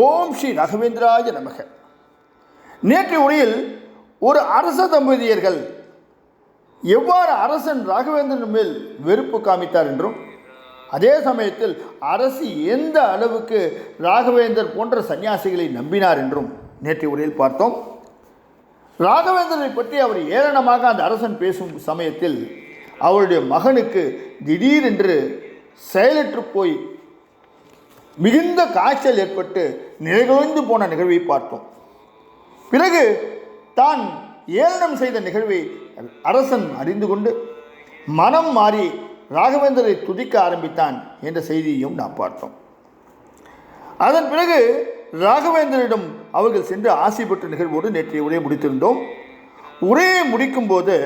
ஓம் ஸ்ரீ ரகவேந்திராஜ நமக. நேற்று உரையில் ஒரு அரச தம்பதியர்கள் எவ்வாறு அரசன் ராகவேந்திரன் மேல் வெறுப்பு காமித்தார் என்றும் அதே சமயத்தில் அரசு எந்த அளவுக்கு ராகவேந்தர் போன்ற சன்னியாசிகளை நம்பினார் என்றும் நேற்று உரையில் பார்த்தோம். ராகவேந்திரனை பற்றி அவர் ஏளனமாக அந்த அரசன் பேசும் சமயத்தில் அவருடைய மகனுக்கு திடீரென்று செயலற்று போய் மிகுந்த காய்ச்சல் ஏற்பட்டு நிலைகுலைந்து போன நிகழ்வை பார்த்தோம். பிறகு தான் ஏளனம் செய்த நிகழ்வை அரசன் அறிந்து கொண்டு மனம் மாறி ராகவேந்தரை துதிக்க ஆரம்பித்தான் என்ற செய்தியையும் நாம் பார்த்தோம். அதன் பிறகு ராகவேந்தரிடம் அவர்கள் சென்று ஆசை பெற்ற நிகழ்வோடு நேற்றைய உரையை முடித்திருந்தோம். உரையை முடிக்கும்போது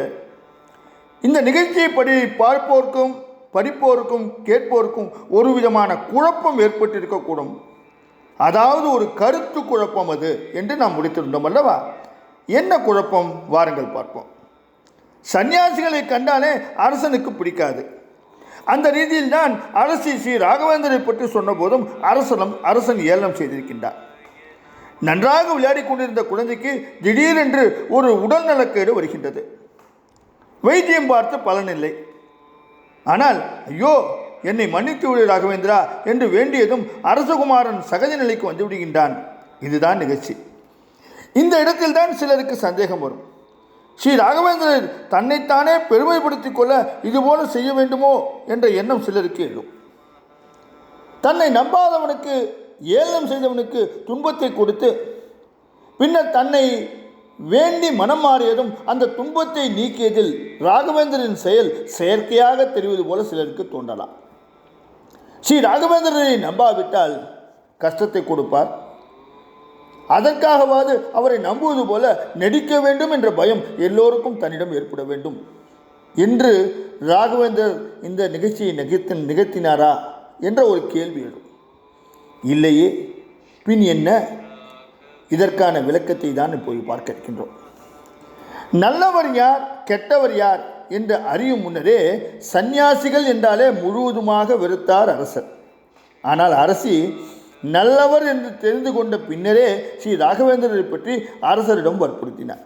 இந்த நிகழ்ச்சியை படி பார்ப்போருக்கும் படிப்போருக்கும் கேட்போருக்கும் ஒரு விதமான குழப்பம் ஏற்பட்டிருக்கக்கூடும். அதாவது ஒரு கருத்து குழப்பம் அது என்று நாம் முடித்திருந்தோம் அல்லவா? என்ன குழப்பம்? வாருங்கள் பார்ப்போம். சன்னியாசிகளை கண்டாலே அரசனுக்கு பிடிக்காது. அந்த ரீதியில் தான் அரசி ஸ்ரீ ராகவேந்தரை பற்றி சொன்னபோதும் அரசனம் அரசன் ஏளனம் செய்திருக்கின்றார். நன்றாக விளையாடி கொண்டிருந்த குழந்தைக்கு திடீரென்று ஒரு உடல்நலக்கேடு வருகின்றது. வைத்தியம் பார்த்து பலனில்லை ஆனால் ஐயோ என்னை மன்னித்து விடு ராகவேந்திரா என்று வேண்டியதும் அரசகுமாரன் சகஜ நிலைக்கு வந்து விடுகின்றான். இதுதான் நிகழ்ச்சி. இந்த இடத்தில் தான் சிலருக்கு சந்தேகம் வரும். ஸ்ரீ ராகவேந்திரர் தன்னைத்தானே பெருமைப்படுத்திக் கொள்ள இதுபோல செய்ய வேண்டுமோ என்ற எண்ணம் சிலருக்கு எழும். தன்னை நம்பாதவனுக்கு ஏளனம் செய்தவனுக்கு துன்பத்தை கொடுத்து பின்னர் தன்னை வேண்டி மனம் மாறியதும் அந்த துன்பத்தை நீக்கியதில் ராகவேந்திரன் செயல் செயற்கையாக தெரிவது போல சிலருக்கு தோன்றலாம். ஸ்ரீ ராகவேந்திரனை நம்பாவிட்டால் கஷ்டத்தை கொடுப்பார். அதற்காகவாது அவரை நம்புவது போல நடிக்க வேண்டும் என்ற பயம் எல்லோருக்கும் தன்னிடம் ஏற்பட வேண்டும். என்று ராகவேந்தர் இந்த நிகழ்ச்சியை நிகழ்த்தி நிகழ்த்தினாரா என்ற ஒரு கேள்வி எழும். இல்லையே பின் என்ன? இதற்கான விளக்கத்தை தான் இப்போது பார்க்க இருக்கின்றோம் நல்லவர் யார் கெட்டவர் யார் என்று அறியும் முன்னரே சந்நியாசிகள் என்றாலே முழுவதுமாக வெறுத்தார் அரசர். ஆனால் அரசி நல்லவர் என்று தெரிந்து கொண்ட பின்னரே ஸ்ரீ ராகவேந்திரரை பற்றி அரசரிடம் வற்புறுத்தினார்.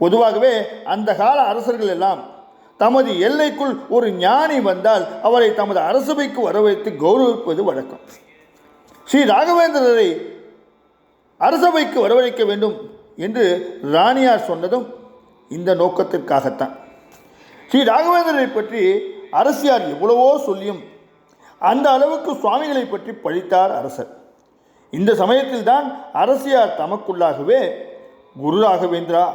பொதுவாகவே அந்த கால அரசர்கள் எல்லாம் தமது எல்லைக்குள் ஒரு ஞானி வந்தால் அவரை தமது அரசபைக்கு வரவைத்து கௌரவிப்பது வழக்கம். ஸ்ரீ ராகவேந்திரரை அரசவைக்கு வரவழைக்க வேண்டும் என்று ராணியார் சொன்னதும் இந்த நோக்கத்திற்காகத்தான். ஸ்ரீ ராகவேந்திரரை பற்றி அரசியார் எவ்வளவோ சொல்லியும் அந்த அளவுக்கு சுவாமிகளை பற்றி பழித்தார் அரசர். இந்த சமயத்தில்தான் அரசியார் தமக்குள்ளாகவே குரு ராகவேந்திரா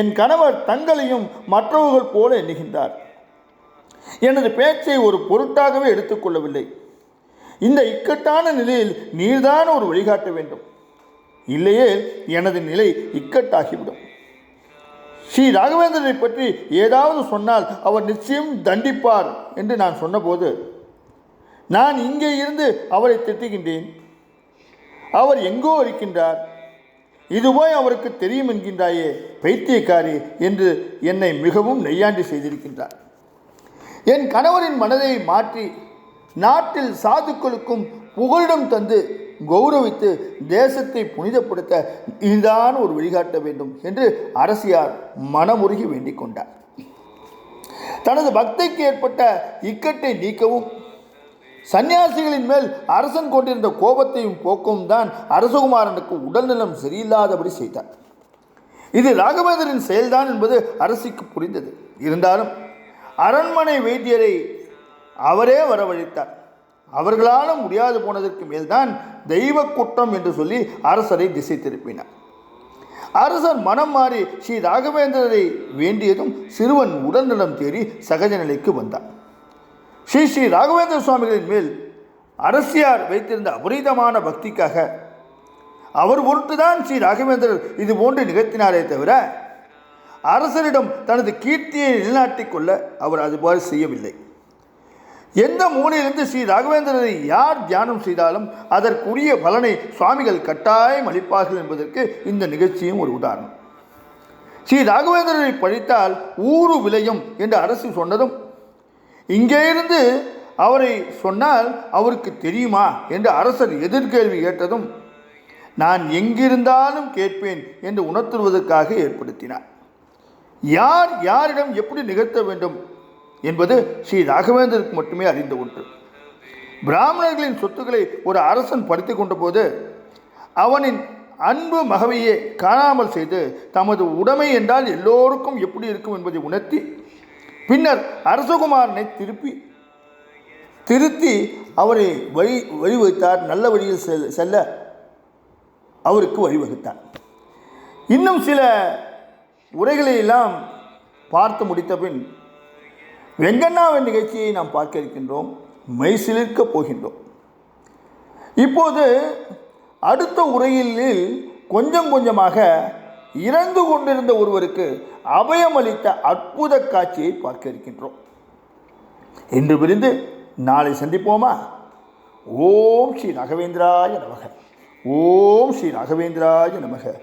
என் கணவர் தங்களையும் மற்றவர்கள் போல எண்ணுகின்றார். எனது பேச்சை ஒரு பொருட்டாகவே எடுத்துக்கொள்ளவில்லை இந்த இக்கட்டான நிலையில் நீர்தான் ஒரு வழிகாட்ட வேண்டும். இல்லையே எனது நிலை இக்கட்டாகிவிடும். ஸ்ரீ ராகவேந்திரனை பற்றி ஏதாவது சொன்னால் அவர் நிச்சயம் தண்டிப்பார் என்று நான் சொன்னபோது நான் இங்கே இருந்து அவரை திட்டுகின்றேன். அவர் எங்கோ இருக்கின்றார். இது அவருக்கு தெரியும் என்கின்றாயே பைத்தியக்காரி என்று என்னை மிகவும் நெய்யாண்டி செய்திருக்கின்றார். என் கணவரின் மனதை மாற்றி நாட்டில் சாதுக்களுக்கும் புகலிடம் தந்து கௌரவித்து தேசத்தை புனிதப்படுத்த இதுதான் ஒரு வழிகாட்ட வேண்டும் என்று அரசியார் மனமுருகி வேண்டிக் கொண்டார். தனது பக்திக்கு ஏற்பட்ட இக்கட்டை நீக்கவும் சன்னியாசிகளின் மேல் அரசன் கொண்டிருந்த கோபத்தையும் போக்கவும் தான் அரசகுமாரனுக்கு உடல்நலம் சரியில்லாதபடி செய்தார். இது ராகவேந்தரின் செயல்தான் என்பது அரசிக்கு புரிந்தது. இருந்தாலும் அரண்மனை வைத்தியரை அவரே வரவழைத்தார். அவர்களால் முடியாது போனதற்கு மேல்தான் தெய்வ குற்றம் என்று சொல்லி அரசரை திசை திருப்பினார். அரசர் மனம் மாறி ஸ்ரீ ராகவேந்திரரை வேண்டியதும் சிறுவன் உடல்நலம் தேறி சகஜ நிலைக்கு வந்தார் ஸ்ரீ ஸ்ரீ ராகவேந்திர சுவாமிகளின் மேல் அரசியார் வைத்திருந்த அபரீதமான பக்திக்காக அவர் பொருட்டுதான் ஸ்ரீ ராகவேந்திரர் இது போன்று நிகழ்த்தினாரே தவிர அரசரிடம் தனது கீர்த்தியை நிலைநாட்டிக் கொள்ள அவர் அதுபோல் செய்யவில்லை. எந்த மூலையிலிருந்து ஸ்ரீ ராகவேந்திரரை யார் தியானம் செய்தாலும் அதற்குரிய பலனை சுவாமிகள் கட்டாயம் அளிப்பார்கள் என்பதற்கு இந்த நிகழ்ச்சியும் ஒரு உதாரணம். ஸ்ரீ ராகவேந்திரரை பழித்தால் ஊறு விளையும் என்று அரசு சொன்னதும் இங்கே இருந்து அவரை சொன்னால் அவருக்கு தெரியுமா என்று அரசர் எதிர்கேள்வி கேட்டதும் நான் எங்கிருந்தாலும் கேட்பேன் என்று உணர்த்துவதற்காக ஏற்படுத்தினார். யார் யாரிடம் எப்படி நிகழ்த்த வேண்டும் என்பது ஸ்ரீ ராகவேந்தருக்கு மட்டுமே அறிந்த ஒன்று. பிராமணர்களின் சொத்துக்களை ஒரு அரசன் படுத்திக் கொண்டபோது அவனின் அன்பு மகவையே காணாமல் செய்து தமது உடைமை என்றால் எல்லோருக்கும் எப்படி இருக்கும் என்பதை உணர்த்தி பின்னர் அரசகுமாரனை திருப்பி திருத்தி அவரை வழி வழிவகுத்தார். நல்ல வழியில் செல்ல அவருக்கு வழிவகுத்தார். இன்னும் சில உரைகளை எல்லாம் பார்த்து முடித்த பின் வெங்கண்ணாவின் நிகழ்ச்சியை நாம் பார்க்க இருக்கின்றோம் மெய்சிலிர்க்க போகின்றோம். இப்போது அடுத்த உரையில் கொஞ்சம் கொஞ்சமாக இறந்து கொண்டிருந்த ஒருவருக்கு அபயமளித்த அற்புத காட்சியை பார்க்க இருக்கின்றோம் இன்று பிரிந்து நாளை சந்திப்போமா? ஓம் ஸ்ரீ ராகவேந்திராய நமக. ஓம் ஸ்ரீ ராகவேந்திராய நமக.